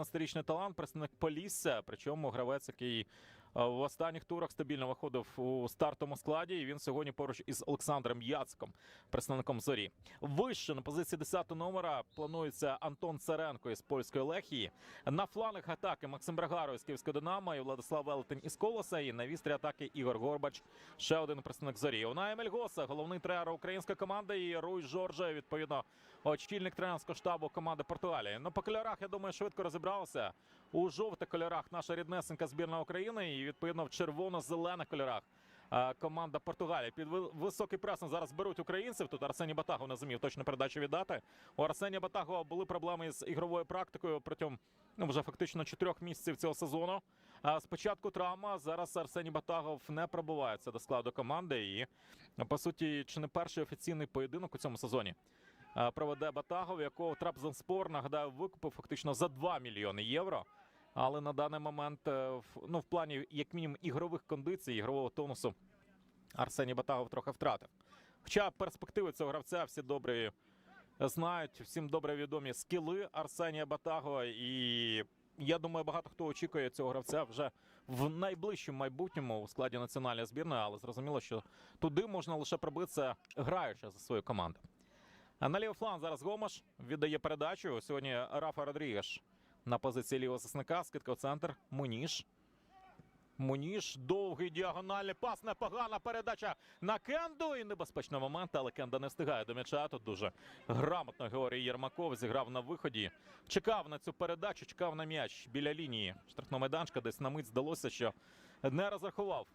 19-річний талант, представник Полісся, причому гравець, який е, в останніх турах стабільно виходив у стартовому складі. І він сьогодні поруч із Олександром Яцком, представником зорі. Вище на позиції 10 номера планується Антон Царенко із польської Лехії. На флангах атаки Максим Брагаро із Київського Динамо і Владислав Велетень із Колоса. І на вістрі атаки Ігор Горбач, ще один представник зорі. Унай Мельгоса, головний тренер української команди, і Руй Жорже, відповідно, очільник тренерського штабу команди Португалії. Ну, по кольорах, я думаю, швидко розібралися. У жовтих кольорах наша ріднесенька збірна України, і відповідно в червоно-зелених кольорах. е, Команда Португалії під високий пресинг зараз беруть українців. Тут Арсеній Батагов не зумів точно передачу віддати. У Арсенія Батагова були проблеми з ігровою практикою протягом ну, вже фактично чотирьох місяців цього сезону. Спочатку травма. Зараз Арсеній Батагов не пробувається до складу команди. І по суті, чи не перший офіційний поєдинок у цьому сезоні е, проведе Батагов, якого Трабзонспор, нагадаю, викупив фактично за 2 мільйони євро. Але на даний момент, е, ну, в плані, як мінімум, ігрових кондицій, ігрового тонусу, Арсеній Батагов трохи втратив. Хоча перспективи цього гравця всі добре знають, всім добре відомі скіли Арсенія Батагова. І я думаю, багато хто очікує цього гравця вже в найближчому майбутньому у складі національної збірної, але зрозуміло, що туди можна лише пробитися, граючи за свою команду. На лівий фланг зараз Гомаш віддає передачу. Сьогодні Рафа Родрігеш на позиції лівого засника. Скидка в центр. Муніш. Муніш. Довгий діагональний пас. Непогана передача на Кенду. І небезпечний момент, але Кенда не встигає до м'яча. Тут дуже грамотно Георгій Єрмаков зіграв на виході. Чекав на цю передачу, чекав на м'яч біля лінії штрафного майданчика. Десь на мить здалося, що не розрахував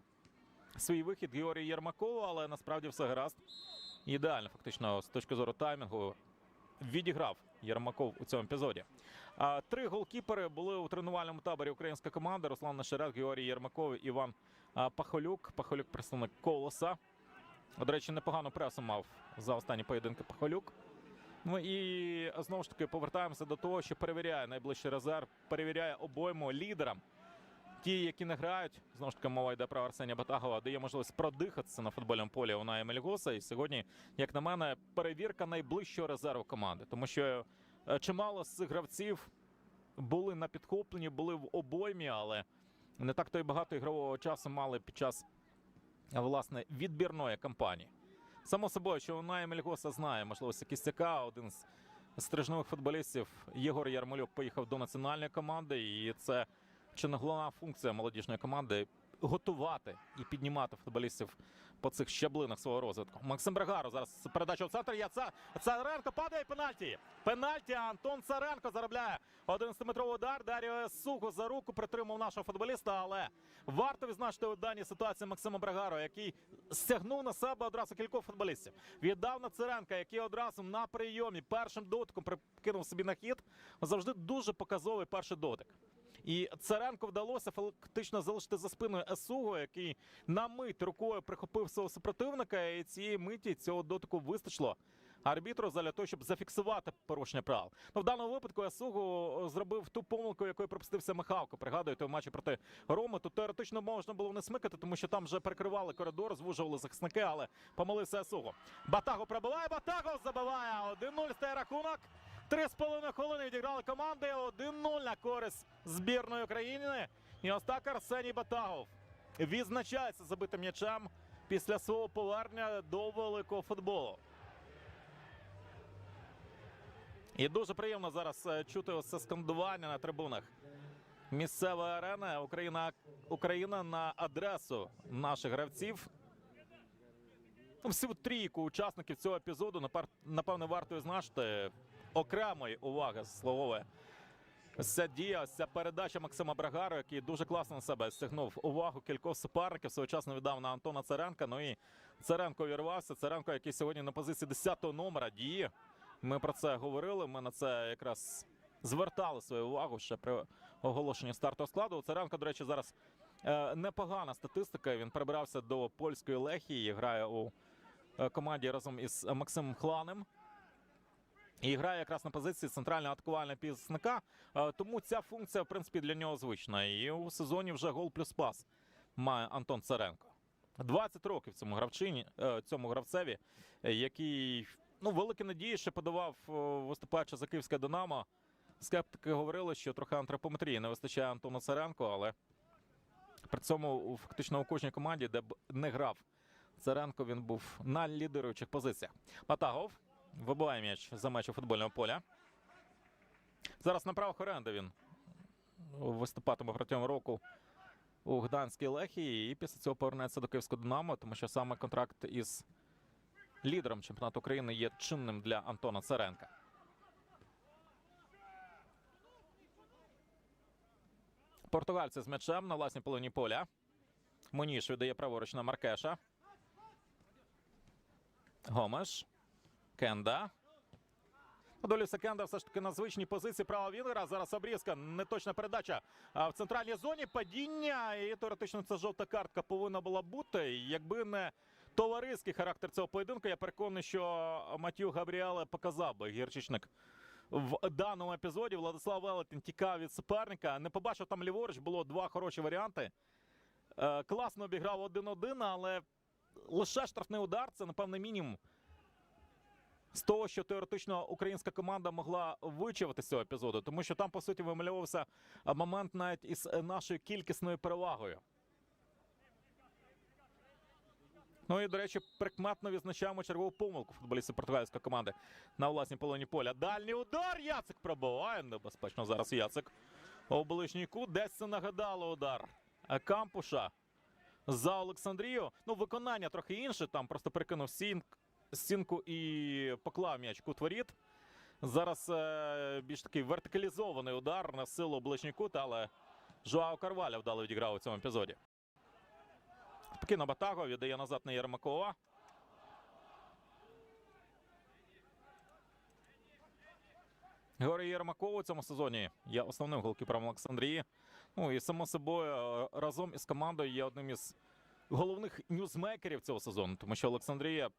свій вихід Георгій Єрмаков, але насправді все гаразд. Ідеально, фактично, з точки зору таймінгу, відіграв Єрмаков у цьому епізоді. Три голкіпери були у тренувальному таборі української команди. Руслан Нешерет, Георгій Єрмаков, Іван Пахолюк. Пахолюк представник колоса. До речі, непогану пресу мав за останні поєдинки Пахолюк. Ну і знову ж таки повертаємося до того, що перевіряє найближчий резерв, перевіряє обойму лідерам. Ті, які не грають, знову ж таки, мова йде про Арсенія Батагова, дає можливість продихатися на футбольному полі у Ная Мельгоса. І сьогодні, як на мене, перевірка найближчого резерву команди. Тому що е, чимало з цих гравців були на підхопленні, були в обоймі, але не так то й багато ігрового часу мали під час власне відбірної кампанії. Само собою, що Ная Мельгоса знає можливості Кістяка, один з стрижневих футболістів Єгор Ярмолюк поїхав до національної команди, і це чи не головна функція молодіжної команди готувати і піднімати футболістів по цих щаблинах свого розвитку. Максим Брагаро зараз передача в центр. Я Ца... Царенко падає пенальті. Пенальті. Антон Царенко заробляє 11-метровий удар. Даріо Сухо за руку притримав нашого футболіста. Але варто відзначити у даній ситуації Максима Брагаро, який стягнув на себе одразу кількох футболістів. Віддав на Царенка, який одразу на прийомі першим дотиком прикинув собі на хід. Завжди дуже показовий перший дотик. І Царенко вдалося фактично залишити за спиною Есуго, який на мить рукою прихопив свого супротивника, і цієї миті цього дотику вистачило арбітру для того, щоб зафіксувати порушення правил. Ну, в даному випадку Есуго зробив ту помилку, якою припустився Михалко. Пригадуєте, в матчі проти Роми. Тут теоретично можна було не смикати, тому що там вже перекривали коридор, звужували захисники, але помилився Есуго. Батаго пробиває, Батаго забиває. 1-0 стає рахунок. Три з половиною хвилини відіграли команди. 1-0 на користь збірної України. І ось так Арсеній Батагов відзначається забитим м'ячем після свого повернення до великого футболу. І дуже приємно зараз е, чути ось це скандування на трибунах місцевої арени. Україна, Україна на адресу наших гравців. Всю трійку учасників цього епізоду напевне варто відзначити окремої уваги заслуговує ця дія, ця передача Максима Брагару, який дуже класно на себе стягнув увагу кількох суперників. Своєчасно віддав на Антона Царенка. Ну і Царенко вірвався. Царенко, який сьогодні на позиції 10-го номера діє. Ми про це говорили. Ми на це якраз звертали свою увагу ще при оголошенні стартового складу. У Царенко, до речі, зараз е, непогана статистика. Він перебирався до польської лехії, грає у е, команді разом із Максимом Хланем. І грає якраз на позиції центрального атакувального пісника. Е, Тому ця функція, в принципі, для нього звична. І у сезоні вже гол плюс пас має Антон Царенко. 20 років цьому гравчині, е, цьому гравцеві, який ну, великі надії ще подавав, е, виступаючи за київське Динамо. Скептики говорили, що трохи антропометрії не вистачає Антону Царенко, але при цьому фактично у кожній команді, де б не грав Царенко, він був на лідируючих позиціях. Матагов вибиває м'яч за межі футбольного поля. Зараз на правах оренди він виступатиме протягом року у Гданській Лехії і після цього повернеться до Київського Динамо, тому що саме контракт із лідером чемпіонату України є чинним для Антона Царенка. Португальці з м'ячем на власній половині поля. Моніш віддає праворуч на Маркеша. Гомеш. Кенда. Долівся Кенда все ж таки на звичній позиції права Вінгера. Зараз обрізка, неточна передача. В центральній зоні падіння. І теоретично це жовта картка повинна була бути. Якби не товариський характер цього поєдинку, я переконаний, що Матю Габріеле показав би гірчичник в даному епізоді. Владислав Велетин тікав від суперника. Не побачив там ліворуч, було два хороші варіанти. Е, класно обіграв один-один, але лише штрафний удар це, напевне, мінімум з того, що теоретично українська команда могла вичавити з цього епізоду, тому що там, по суті, вимальовувався момент навіть із нашою кількісною перевагою. Ну і, до речі, прикметно відзначаємо чергову помилку футболістів португальської команди на власній половині поля. Дальній удар. Яцик пробиває. Небезпечно зараз Яцик. У ближній кут. Десь це нагадало удар Кампуша за Олександрію. Ну, виконання трохи інше. Там просто перекинув сінк, стінку і поклав м'яч кут воріт. Зараз е, більш такий вертикалізований удар на силу ближній кут, але Жоао Карваля вдало відіграв у цьому епізоді. Спокійно Батаго віддає назад на Єрмакова. Георгій Єрмаков у цьому сезоні є основним голкіпером Олександрії. Ну і само собою е, разом із командою є одним із головних ньюзмейкерів цього сезону, тому що Олександрія